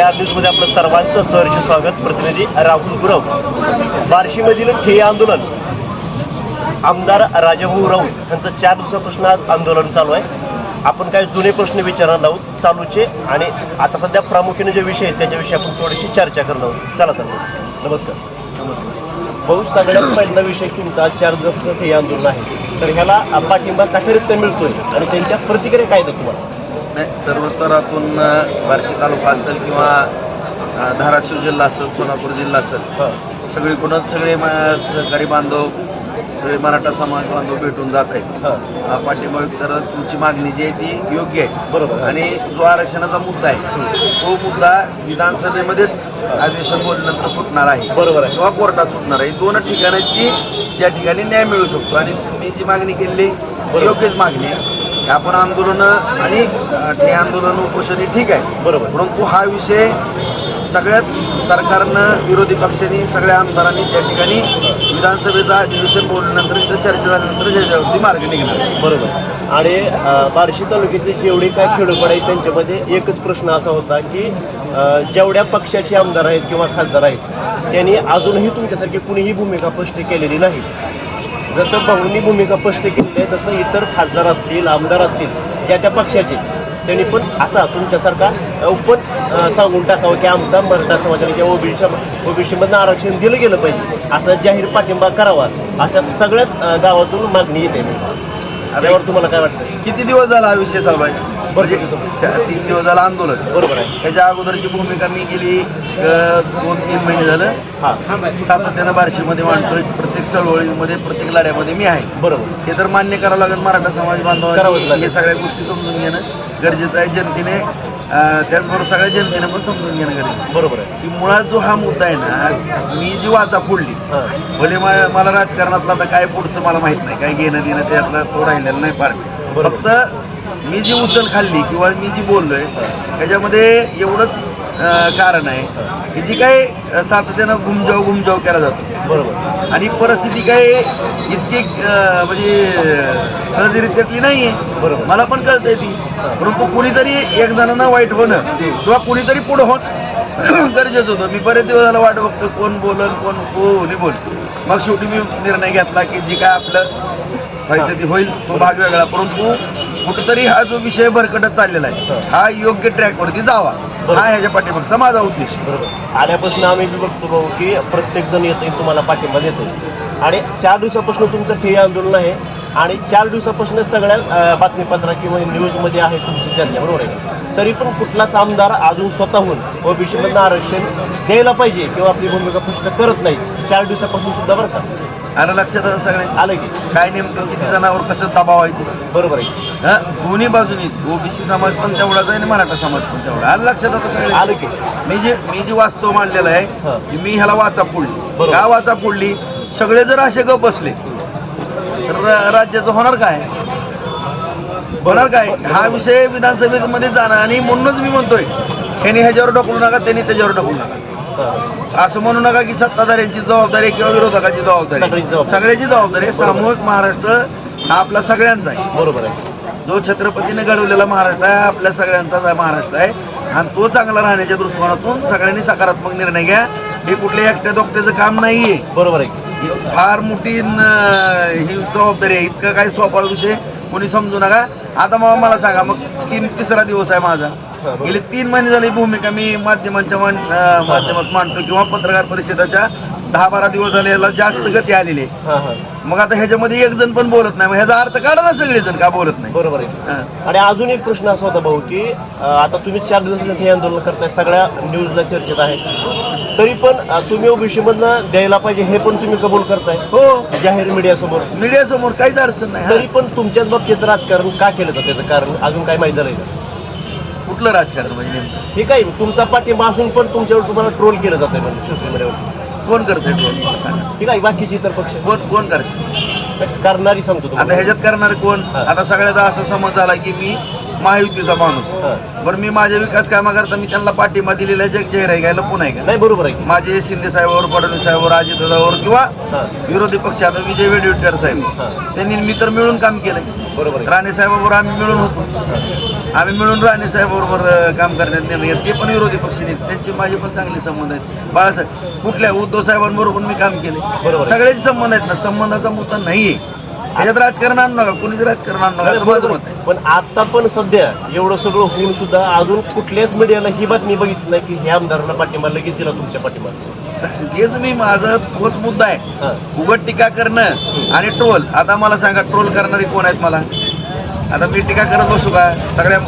या न्यूजमध्ये आपलं सर्वांचं सहर्ष स्वागत प्रतिनिधी राहुल गुरव. बार्शीमधील ठेय आंदोलन. आमदार राजाभाऊ राऊत यांचं चार दिवसापासून आज आंदोलन चालू आहे. आपण काय जुने प्रश्न विचारणार आहोत चालूचे आणि आता सध्या प्रामुख्याने जे विषय आहेत त्याच्याविषयी आपण थोडीशी चर्चा करणार आहोत. चला तर नमस्कार. नमस्कार. भाऊ सगळ्यात पहिला विषय तुमचा चार दिवसाचं ठेय आंदोलन आहे. तर ह्याला पाठिंबा कशारित्या मिळतोय आणि त्यांच्या प्रतिक्रिया काय आहेत तुम्हाला? नाही सर्व स्तरातून बार्शी तालुका असेल किंवा धाराशिव जिल्हा असेल सोलापूर जिल्हा असेल हां. सगळीकडूनच सगळे सहकारी बांधव सगळे मराठा समाज बांधव भेटून जात आहेत. हां. हा पाठिंबा करत तुमची मागणी जी आहे ती योग्य आहे. बरोबर आणि जो आरक्षणाचा मुद्दा आहे तो मुद्दा विधानसभेमध्येच अधिवेशन बोलल्यानंतर सुटणार आहे. बरोबर आहे. किंवा कोर्टात सुटणार आहे. दोन ठिकाण आहेत की ज्या ठिकाणी न्याय मिळू शकतो. आणि तुम्ही जी मागणी केली ती योग्यच मागणी आहे. आपण आंदोलन आणि हे आंदोलन उपोषण ठीक आहे. बरोबर. परंतु हा विषय सगळ्याच सरकारनं विरोधी पक्षांनी सगळ्या आमदारांनी त्या ठिकाणी विधानसभेचं अधिवेशन बोलल्यानंतर इथं चर्चा झाल्यानंतर त्याच्यावरती मार्ग निघणार. बरोबर. आणि बार्शी तालुक्यातले जेवढे काय खेडोपाड आहेत त्यांच्यामध्ये एकच प्रश्न असा होता की जेवढ्या पक्षाचे आमदार आहेत किंवा खासदार आहेत त्यांनी अजूनही तुमच्यासारखी कुणीही भूमिका स्पष्ट केलेली नाही. जसं भाऊंनी भूमिका स्पष्ट केली आहे तसं इतर खासदार असतील आमदार असतील ज्या त्या पक्षाचे त्यांनी पण असा तुमच्यासारखा पण सांगून टाकावं की आमचा मराठा समाजाने किंवा ओबीसी ओबीसीमधनं आरक्षण दिलं गेलं पाहिजे. असा जाहीर पाठिंबा करावा. अशा सगळ्याच अ, गावातून मागणी येते. त्यावर तुम्हाला काय वाटतं? किती दिवस झाला हा विषय चालू आहे? म्हणजे तीन दिवस झाला आंदोलन. बरोबर आहे. त्याच्या अगोदरची भूमिका मी गेली दोन तीन महिने झालं. हा. सातत्यानं बार्शीमध्ये मांडतोय. प्रत्येक चळवळीमध्ये प्रत्येक लढ्यामध्ये मी आहे. बरोबर. हे तर मान्य करावं लागेल मराठा समाज बांधवांनी. लागेल. हे सगळ्या गोष्टी समजून घेणं गरजेचं आहे जनतेने. त्याचबरोबर सगळ्या जनतेने पण समजून घेणं गरजेचं. बरोबर आहे. की मुळात जो हा मुद्दा आहे ना मी जी वाचा फोडली भले मला राजकारणातलं आता काय पुढचं मला माहीत नाही. काय घेणं देणं त्यातला तो राहिलेला नाही बरोबर. फक्त मी जी उचल खाल्ली किंवा मी जी बोललोय त्याच्यामध्ये एवढंच कारण आहे की जी काही अं, सातत्यानं घुमजाव घुमजाव केला जातो. बरोबर. आणि परिस्थिती काय इतकी म्हणजे सहजरित्यातली नाही आहे बरोबर. मला पण कळतंय ती. परंतु कुणीतरी एक जणांना वाईट होणं किंवा कुणीतरी पुढं होण गरजेचं होतं. मी बरेच दिवस झाला वाट बघतो कोण बोलन कोण कोणी बोल. मग शेवटी मी निर्णय घेतला की जी काय आपलं व्हायचं ते होईल तो भाग वेगळा. परंतु कुठंतरी हा जो विषय भरकटत चाललेला आहे हा योग्य ट्रॅकवरती जावा. हा ह्याच्या पाठीमागचा माझा उद्देश. आल्यापासून आम्ही बी बघतो भाऊ की प्रत्येक जण येतो तुम्हाला पाठिंबा देतो आणि चार दिवसापासून तुमचं ठिय्या आंदोलन आहे आणि चार दिवसापासून सगळ्या बातमीपत्रा किंवा न्यूजमध्ये आहे तुमची चर्चा बरोबर आहे? तरी पण कुठलाच आमदार अजून स्वतःहून ओबीसीमधनं आरक्षण द्यायला पाहिजे किंवा आपली भूमिका स्पष्ट करत नाही चार दिवसापासून सुद्धा बरं का? आलं लक्षात आलं आलं की. काय नेमकं? किती जणांवर कसं दबाव आहे ते बरोबर आहे. हा? दोन्ही बाजूनी. ओबीसी समाज पण तेवढाच आहे आणि मराठा समाज पण तेवढा आलं लक्षात आता सगळे आलं की. मी जे मी जी वास्तव मांडलेलं. आहे की मी ह्याला वाचा फोडली. का वाचा फोडली? सगळे जर असे गप बसले तर राज्याचं होणार काय? होणार काय? हा विषय विधानसभेमध्ये जाणार आणि म्हणूनच मी म्हणतोय ह्यानी ह्याच्यावर ढकलू नका त्यांनी त्याच्यावर ढकलू नका. असं म्हणू नका की सत्ताधाऱ्यांची जबाबदारी आहे किंवा विरोधकाची जबाबदारी सगळ्यांची. जबाबदारी. आहे. सामूहिक महाराष्ट्र हा आपला सगळ्यांचा आहे. बरोबर आहे. जो छत्रपतीने घडवलेला महाराष्ट्र आहे आपल्या सगळ्यांचाच महाराष्ट्र आहे. आणि तो चांगला राहण्याच्या दृष्टिकोनातून सगळ्यांनी सकारात्मक निर्णय घ्या. हे कुठल्या एकट्या दोकट्याचं काम नाहीये. बरोबर आहे. फार मोठी ही जबाबदारी आहे. इतकं काही सोपा विषय कोणी समजू नका. आता मग मला सांगा मग तीन तिसरा दिवस आहे माझा. गेले तीन महिने झाली भूमिका मी माध्यमांच्या माध्यमात मांडतो किंवा पत्रकार परिषदेच्या. दहा बारा दिवस झाले याला जास्त गती आलेली आहे. मग आता ह्याच्यामध्ये एक जण पण बोलत नाही. मग ह्याचा अर्थ काढा ना सगळेजण का बोलत नाही? बरोबर आहे. आणि अजून एक प्रश्न असा होता भाऊ की आता तुम्ही चार दिवसाचं हे आंदोलन करताय सगळ्या न्यूजला चर्चेत आहे. तरी पण तुम्ही ओबीसी मधनं द्यायला पाहिजे हे पण तुम्ही कबूल करताय. हो. जाहीर मीडिया समोर मीडिया समोर काहीच अडचण नाही. तरी. पण तुमच्याच बाबतीत राजकारण का केलं जातं? त्याचं कारण अजून काय माहिती झालंय का? कुठलं राजकारण म्हणजे नेमकं? हे काय तुमचा पाठिंबा असून पण तुमच्यावर तुम्हाला ट्रोल केलं जातंय म्हणजे सोशल मीडियावर. कोण करते ट्रोल मला सांगा. ठीक आहे बाकीचे इतर पक्ष. कोण कोण करते करणारी सांगतो आता तुम्हाला ह्याच्यात करणार कोण? हा. आता सगळ्याचा असा समज झाला की मी महायुतीचा माणूस. बरं मी माझ्या विकास कामाकरता मी त्यांना पाठिंबा दिलेला जग जाहीर आहे घ्यायला पुन्हा आहे का नाही बरोबर आहे? माझे शिंदे साहेबांवर फडणवीस साहेबांवर अजितदादावर किंवा विरोधी पक्ष आता विजय वडेट्टीवार साहेब. त्यांनी मी तर मिळून काम केलंय. बरोबर राणे साहेबाबरोबर आम्ही मिळून होतो. आम्ही मिळून राणे साहेबाबरोबर काम करण्यात निर्णय. ते पण विरोधी पक्ष नेते त्यांचे माझे पण चांगले संबंध आहेत. बाळासाहेब कुठल्या उद्धव साहेबांबरोबर मी काम केले. सगळ्याचे संबंध आहेत ना. संबंधाचा मुद्दा नाहीये. ह्याच्यात राजकारण आणू नका कुणीच राजकारण आणू नका नाही, असं माझं बरोबर. मत आहे. पण आता पण सध्या एवढं सगळं होऊन सुद्धा अजून कुठल्याच मीडियाला ही बातमी बघितली नाही की ह्या आमदारांना पाठिंबा लगेच दिला तुमच्या पाठिंबा आहे तेच मी माझा तोच मुद्दा आहे. उघड टीका करणं आणि ट्रोल. आता मला सांगा ट्रोल करणारी कोण आहेत मला? आता मी टीका करत बसू का? सगळ्या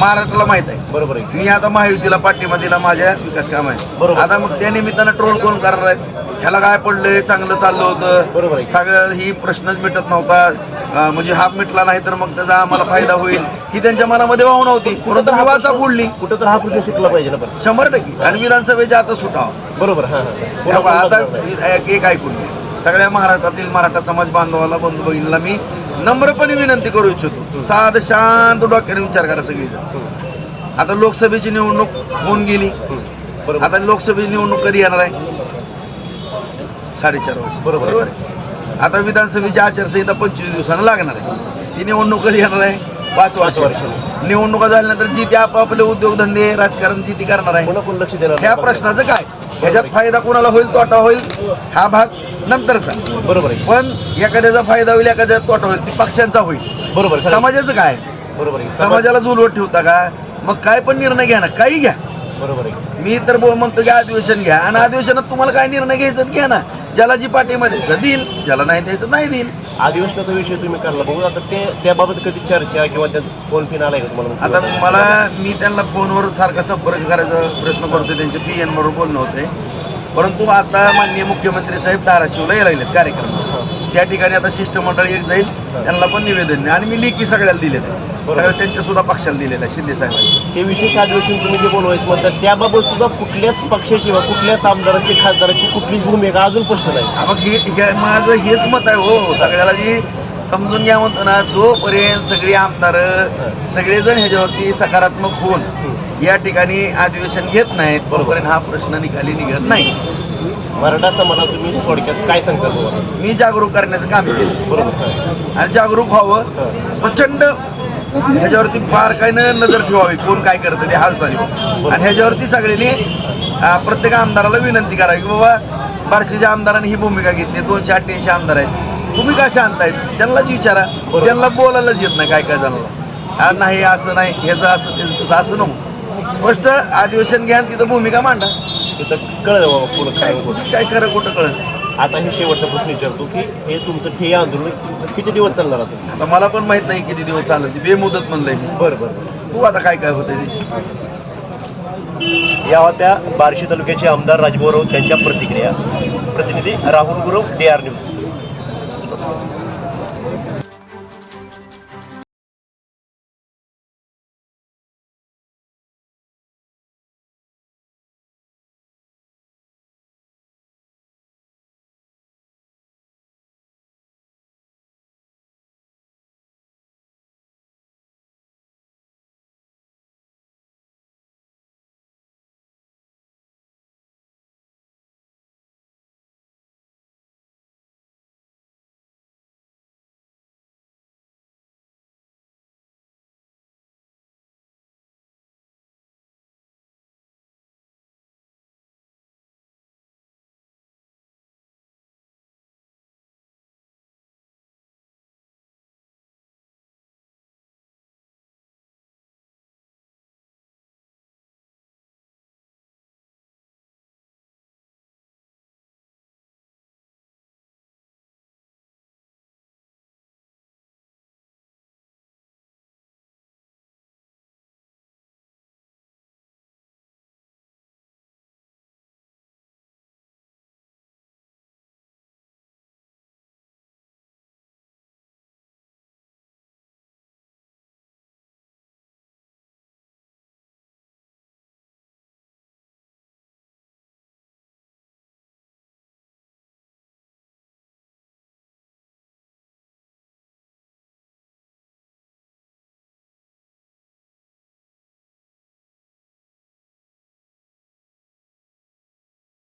महाराष्ट्राला माहीत आहे. बरोबर आहे. मी आता महायुतीला पाठिंबा दिला माझ्या विकास काम आहे. बरोबर. आता मग त्या निमित्तानं ट्रोल कोण करणार आहेत? ह्याला काय पडलंय चांगलं चाललं होतं. बरोबर आहे. सगळं ही प्रश्नच मिटत नव्हता. अं, म्हणजे हा मिटला नाही तर मग त्याचा आम्हाला फायदा होईल. ही त्यांच्या मनामध्ये भावना होती. परंतु मी वाचा बोलली. कुठं तर हा प्रश्न सुटला पाहिजे ना पण शंभर टक्के. आणि विधानसभेच्या आता सुटावा. बरोबर हा आता एक एक ऐकून घ्या. सगळ्या महाराष्ट्रातील मराठा समाज बांधवाला बंधू भगिनीला मी नम्रपणे विनंती करू इच्छितो. साध शांत डोक्याने विचार करा सगळी आता लोकसभेची निवडणूक होऊन गेली. आता लोकसभेची निवडणूक कधी येणार आहे? साडेचार वर्ष बरोबर. आता विधानसभेची आचारसंहिता पंचवीस दिवसानं लागणार आहे. ती निवडणूक कधी येणार आहे? पाच वर्ष. निवडणुका झाल्यानंतर जी ती आपापले उद्योगधंदे राजकारण जी ती करणार आहे ह्या. प्रश्नाचं काय? ह्याच्यात फायदा कोणाला होईल तोटा होईल हा भाग नंतरचा. बरोबर आहे. पण एखाद्याचा फायदा होईल एखाद्याचा तोटा होईल ती पक्षांचा होईल. बरोबर आहे. समाजाचं काय? बरोबर आहे. समाज समाजाला जुलवत ठेवता का? मग काय पण निर्णय घ्या ना काही घ्या. बरोबर आहे. मी तर बोल म्हणतो की अधिवेशन घ्या. आणि अधिवेशनात तुम्हाला काय निर्णय घ्यायचा? ते घ्या ना. ज्याला जी पाठिंबा द्यायचा देईल ज्याला नाही द्यायचं नाही देईल. अधिवेशनाचा विषय तुम्ही काढला. बघू आता ते त्याबाबत कधी चर्चा किंवा त्या फोन पिन आलाय का तुम्हाला आता मला मी त्यांना फोनवर सारखा संपर्क करायचा प्रयत्न करतोय. त्यांचे पी एन बरोबर बोलणं होते परंतु आता माननीय मुख्यमंत्री साहेब धाराशिवला यायला लागलेत कार्यक्रम. त्या ठिकाणी आता शिष्टमंडळ एक जाईल त्यांना पण निवेदन. आणि मी लेखी सगळ्याला दिलेलं आहे बरोबर. सगळ्या त्यांच्या सुद्धा पक्षाला दिलेलं आहे शिंदे साहेबांनी. हे विशेष अधिवेशन तुम्ही जे बोलवायचं म्हणतात त्याबाबत सुद्धा कुठल्याच पक्षाची किंवा कुठल्याच आमदाराची खासदाराची कुठलीच भूमिका अजून स्पष्ट नाही. हा, मग हे हे- माझं हेच मत आहे हो सगळ्याला जी समजून घ्या म्हणतो ना जोपर्यंत सगळी आमदार सगळेजण ह्याच्यावरती सकारात्मक होऊन. या ठिकाणी अधिवेशन घेत नाहीत तोपर्यंत हा प्रश्न निकाली निघत नाही. मराठा समाजात तुम्ही थोडक्यात काय सांगता तुम्हाला? मी जागरूक करण्याचं काम केलं. बरोबर. आणि जागरूक व्हावं. हा. प्रचंड ह्याच्यावरती बारकाईनं नजर ठेवावी. कोण काय करतं ते हालचाली. आणि ह्याच्यावरती सगळ्यांनी अं, प्रत्येक आमदाराला विनंती करावी की बाबा बार्शीच्या आमदारांनी ही भूमिका घेतली दोनशे अठ्ठ्याऐंशी आमदार आहेत. तुम्ही कसे आणतायत? त्यांनाच विचारा. बरोबर. त्यांना बोलायलाच येत नाही काय काय झालं हा, नाही असं नाही ह्याचं असं त्याचं तसं असं नको. स्पष्ट अधिवेशन घ्या आणि तिथं भूमिका मांडा. तिथं कळलं बाबा पुढं काय होतं. काय खरं कुठं कळत आता हे शेवटचा प्रश्न विचारतो की हे तुमचं ठेय आंदोलन तुमचं किती दिवस चालणार असेल आता मला पण माहीत नाही किती दिवस चालत बेमुदत म्हणलंय मी. बरं बरं बरं. तू आता काय काय होतं ते? या होत्या बार्शी तालुक्याचे आमदार राजभाऊ राऊत यांच्या प्रतिक्रिया. प्रतिनिधी Rahul Gurav D R news